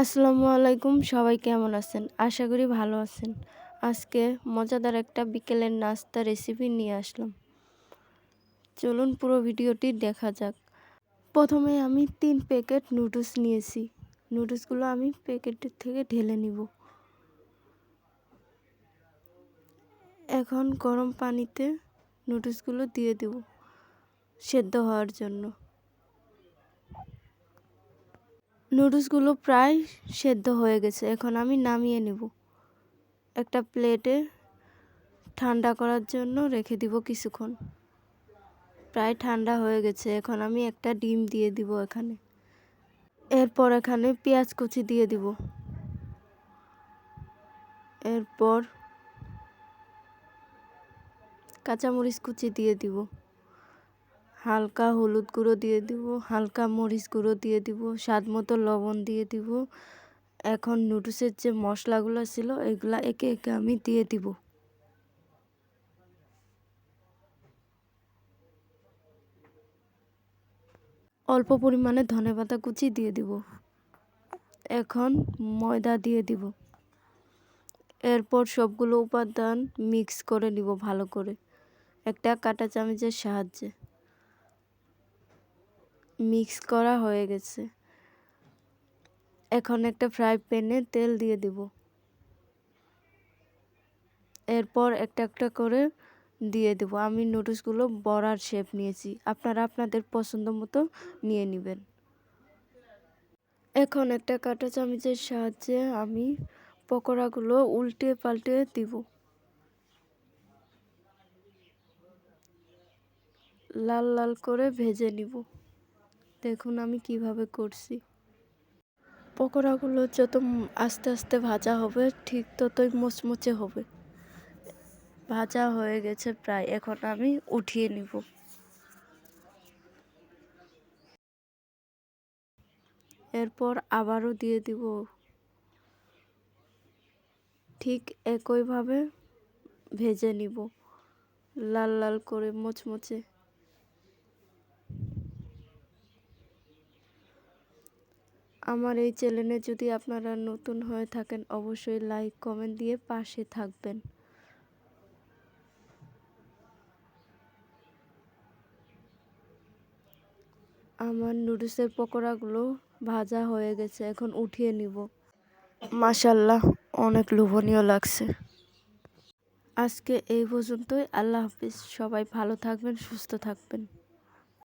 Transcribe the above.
আসসালামু আলাইকুম সবাই কেমন আছেন? আশা করি ভালো আছেন। আজকে মজাদার একটা বিকেলের নাস্তা রেসিপি নিয়ে আসলাম। চলুন পুরো ভিডিওটি দেখা যাক। প্রথমে আমি তিন প্যাকেট নুডলস নিয়েছি। নুডলসগুলো আমি প্যাকেটের থেকে ঢেলে নিব। এখন গরম পানিতে নুডলসগুলো দিয়ে দেব, সেদ্ধ হওয়ার জন্য। নুডলসগুলো প্রায় সেদ্ধ হয়ে গেছে, এখন আমি নামিয়ে নেব। একটা প্লেটে ঠান্ডা করার জন্য রেখে দিব কিছুক্ষণ। প্রায় ঠান্ডা হয়ে গেছে, এখন আমি একটা ডিম দিয়ে দিব এখানে। এরপর এখানে পেঁয়াজ কুচি দিয়ে দিব। এরপর কাঁচামরিচ কুচি দিয়ে দিব। হালকা হলুদ গুঁড়ো দিয়ে দিব, হালকা মরিচ গুঁড়ো দিয়ে দিব, স্বাদ মতো লবণ দিয়ে দিব। এখন নুডলসের যে মশলাগুলো ছিল, এগুলা একে একে আমি দিয়ে দিব। অল্প পরিমাণে ধনে পাতা কুচি দিয়ে দিব। এখন ময়দা দিয়ে দিব। এরপর সবগুলো উপাদান মিক্স করে নিব ভালো করে। একটা কাঁটা চামচের সাহায্যে। মিক্স করা হয়ে গেছে। এখন একটা ফ্রাই প্যানে তেল দিয়ে দেব। এরপর একটা একটা করে দিয়ে দেব। আমি নুডলসগুলো বড়ার শেপ নিয়েছি। আপনারা আপনাদের পছন্দ মতো নিয়ে নেবেন। এখন একটা কাঁটা চামচের সাহায্যে আমি পকোড়াগুলো উল্টে পাল্টে দিব। লাল লাল করে ভেজে নিব। দেখুন আমি কীভাবে করছি। পকোড়াগুলো যত আস্তে আস্তে ভাজা হবে, ঠিক ততই মুচমুচে হবে। ভাজা হয়ে গেছে প্রায়, এখন আমি উঠিয়ে নিব। এরপর আবারও দিয়ে দিব। ঠিক একইভাবে ভেজে নিব, লাল লাল করে মুচমুচে। আমার এই চ্যানেলে যদি আপনারা নতুন হয়ে থাকেন, অবশ্যই লাইক, কমেন্ট দিয়ে পাশে থাকবেন। আমার নুডলসের পকোড়াগুলো ভাজা হয়ে গেছে, এখন উঠিয়ে নিব। মাশাল্লাহ অনেক লোভনীয় লাগছে। আজকে এই পর্যন্তই, আল্লাহ হাফিজ, সবাই ভালো থাকবেন, সুস্থ থাকবেন।